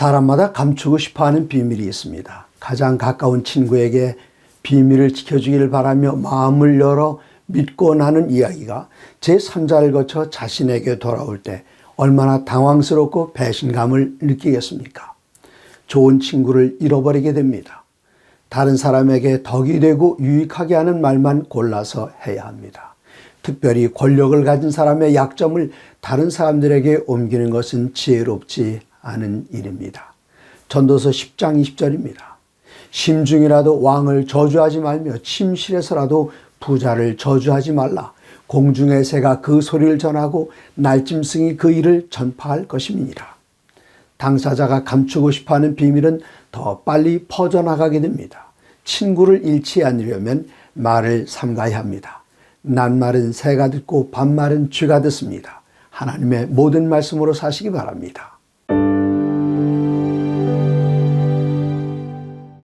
사람마다 감추고 싶어 하는 비밀이 있습니다. 가장 가까운 친구에게 비밀을 지켜주기를 바라며 마음을 열어 믿고 나는 이야기가 제3자를 거쳐 자신에게 돌아올 때 얼마나 당황스럽고 배신감을 느끼겠습니까? 좋은 친구를 잃어버리게 됩니다. 다른 사람에게 덕이 되고 유익하게 하는 말만 골라서 해야 합니다. 특별히 권력을 가진 사람의 약점을 다른 사람들에게 옮기는 것은 지혜롭지 않은 일입니다. 전도서 10장 20절입니다. 심중이라도 왕을 저주하지 말며 침실에서라도 부자를 저주하지 말라. 공중의 새가 그 소리를 전하고 날짐승이 그 일을 전파할 것임이니라. 당사자가 감추고 싶어 하는 비밀은 더 빨리 퍼져나가게 됩니다. 친구를 잃지 않으려면 말을 삼가야 합니다. 낱말은 새가 듣고 반말은 쥐가 듣습니다. 하나님의 모든 말씀으로 사시기 바랍니다.